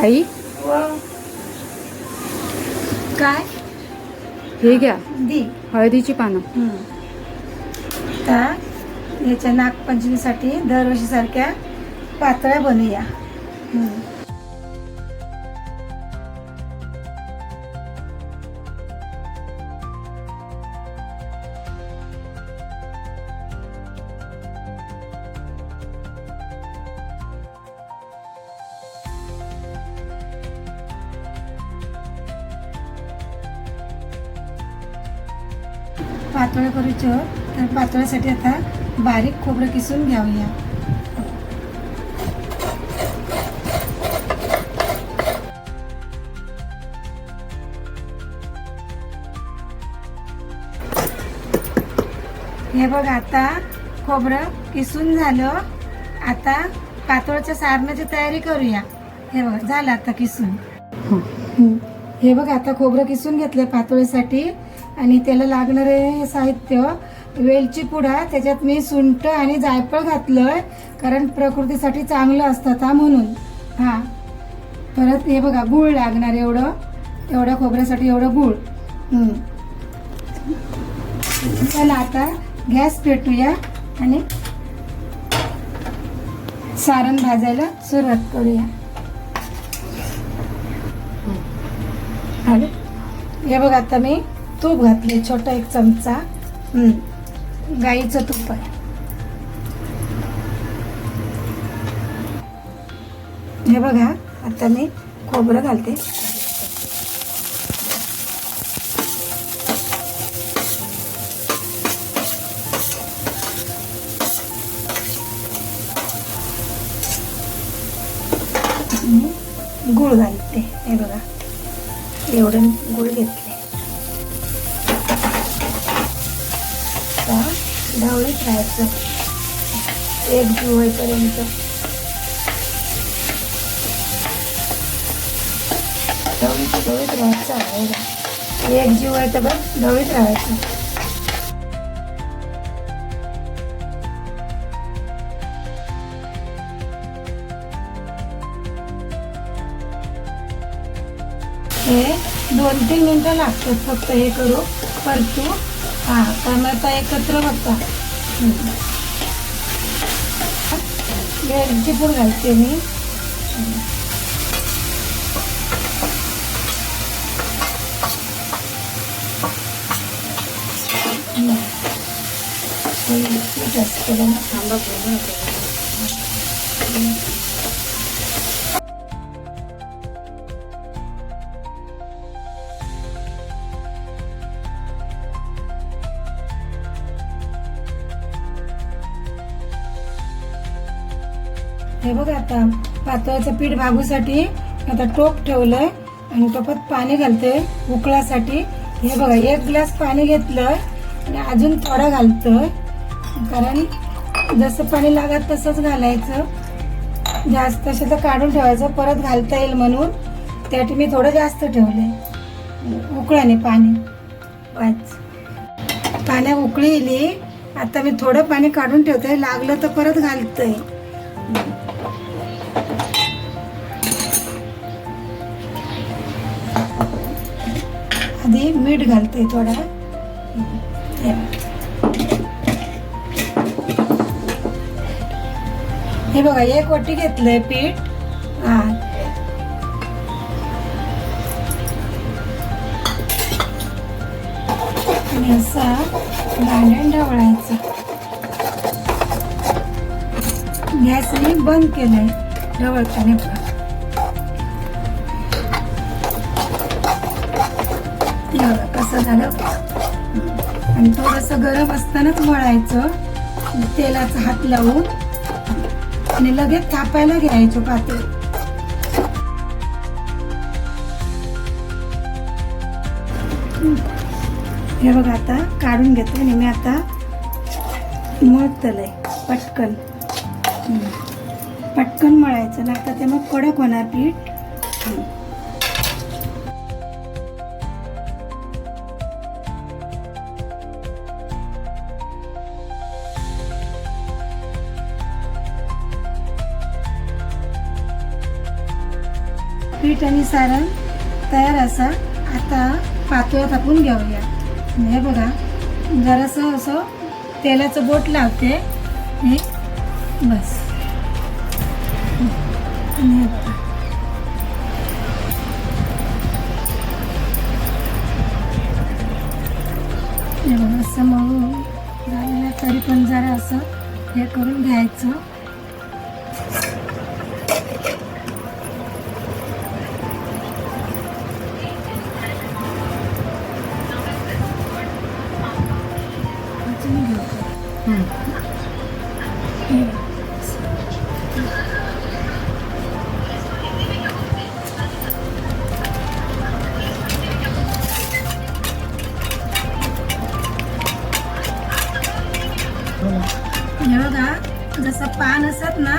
आई? काय? हे घ्या. दी. हळदीची पानं. तर याच्या नागपंचमीसाठी दरवर्षीसारख्या पातळ्या बनवूया. पातोळ्या करूच्या तर पातोळ्यासाठी आता बारीक खोबरं किसून घ्यावूया. हे बघ आता खोबरं किसून झालं. आता पातोळ्याच्या सारणाची तयारी करूया. हे बघ झालं आता किसून. हम्म. हे बघ आता खोबरं किसून घेतलं पातोळीसाठी. आणि त्याला लागणारे साहित्य वेलची पुडा त्याच्यात मी सुंट आणि जायफळ घातलंय कारण प्रकृतीसाठी चांगलं असतात हा म्हणून. हा. परत हे बघा गूळ लागणार एवढं. एवढ्या खोबऱ्यासाठी एवढं गूळ. चला आता गॅस पेटूया आणि सारण भाजायला सुरुवात करूया. हे बघा आता मी तूप घातले छोटा एक चमचा. गाईचं तूप आहे. हे बघा आता मी खोबरं घालते. गूळ घालते. हे बघा एवढं गुळ घेतले ढवळीत राहायचं एक जीव होईपर्यंत. ढवळीत ढवळीत राहायचं आहे एक जीव आहे तर बघ ढवळीत राहायचं. हे दोन तीन मिनिटं लागतात फक्त हे करू. परतू. हा टमाटा एकत्र बघता वेलची पूड घालते मी हम्म. हे पीठ हे बघा आता पातळाचं पीठ भागूसाठी आता टोप ठेवलंय आणि टोपात पाणी घालते उकळासाठी. हे बघा एक ग्लास पाणी घेतलंय आणि अजून थोडा घालतोय. कारण जसं पाणी लागत तसंच घालायचं. जास्त असेल तर काढून ठेवायचं परत घालता येईल म्हणून. त्यासाठी मी थोडं जास्त ठेवलंय. उकळाने पाणी. पाच पाण्या उकळी आता मी थोडं पाणी काढून ठेवतोय लागलं तर परत घालतोय. मीठ घालते थोडा. हे. बघा एक वाटी घेतलंय पीठ. हा. आणि असा भांडण ढवळायचं. गॅस मी बंद केलंय ढवळताना असं झालं. आणि थोडंसं गरम असतानाच मळायचं तेलाचा हात लावून आणि लगेच थापायला घ्यायचो पातेल. हे बघा आता काढून घेते आणि मी आता मळतलंय पटकन. पटकन मळायचं लागतं ते मग कडक होणार पीठ. पीठ आणि सारण तयार असा. आता पातळ तापून घेऊया. हे बघा जरासं असं तेलाचं बोट लावते हे बस. हे बघा. हे बघा असं मऊ झालेलं तरी पण जरा असं हे करून घ्यायचं. हे बघा. जसं पान असत ना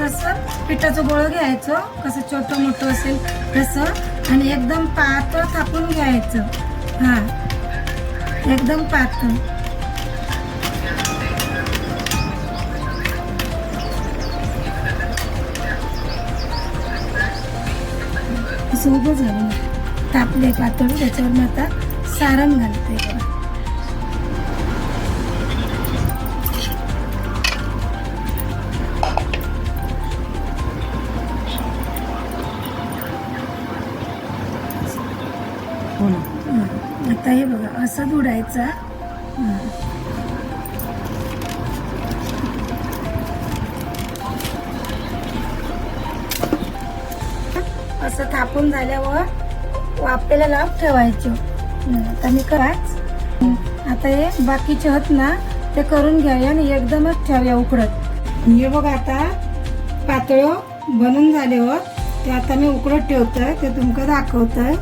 तसं पिठाचं गोळं घ्यायचं. कसं छोटं मोठं असेल तसं. आणि एकदम पातळ थापून घ्यायचं. हां. एकदम पातळ. असं उभं झालं तापले पातळ त्याच्यावर मी आता सारण घालते. हो. आता हे बघा असं बुडायचं असं थापून झाल्यावर वाफेला लाभ ठेवायचे. आता मी कराच. आता हे बाकीचे होत ना ते करून घ्यावे आणि एकदमच ठेवूया उकडत. हे बघा आता पातळ बनून झाल्यावर हो. ते आता मी उकडत ठेवतोय ते तुमका दाखवतोय.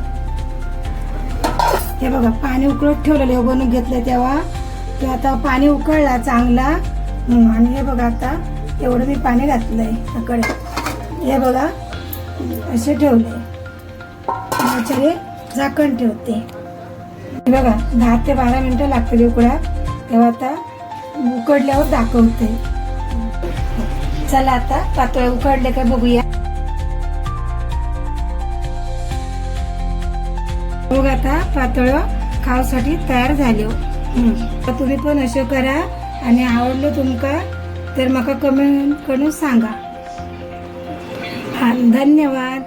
हे बघा पाणी उकळत ठेवलेलं हो, बनून घेतलं तेव्हा. ते आता पाणी उकळला चांगला. आणि हे बघा आता एवढं मी पाणी घातलंय त्याकडे हे बघा असे ठेवले याच्याने झाकण ठेवते. बघा दहा ते बारा मिनटं लागतील उकडा तेव्हा आता उकडल्यावर दाखवते. चला आता पातळ उकडले का बघूया. मग आता पातळ खावसाठी तयार झाले. तर तुम्ही पण असे करा आणि आवडलं तुमका तर म्हाका कमेंट करून सांगा. धन्यवाद.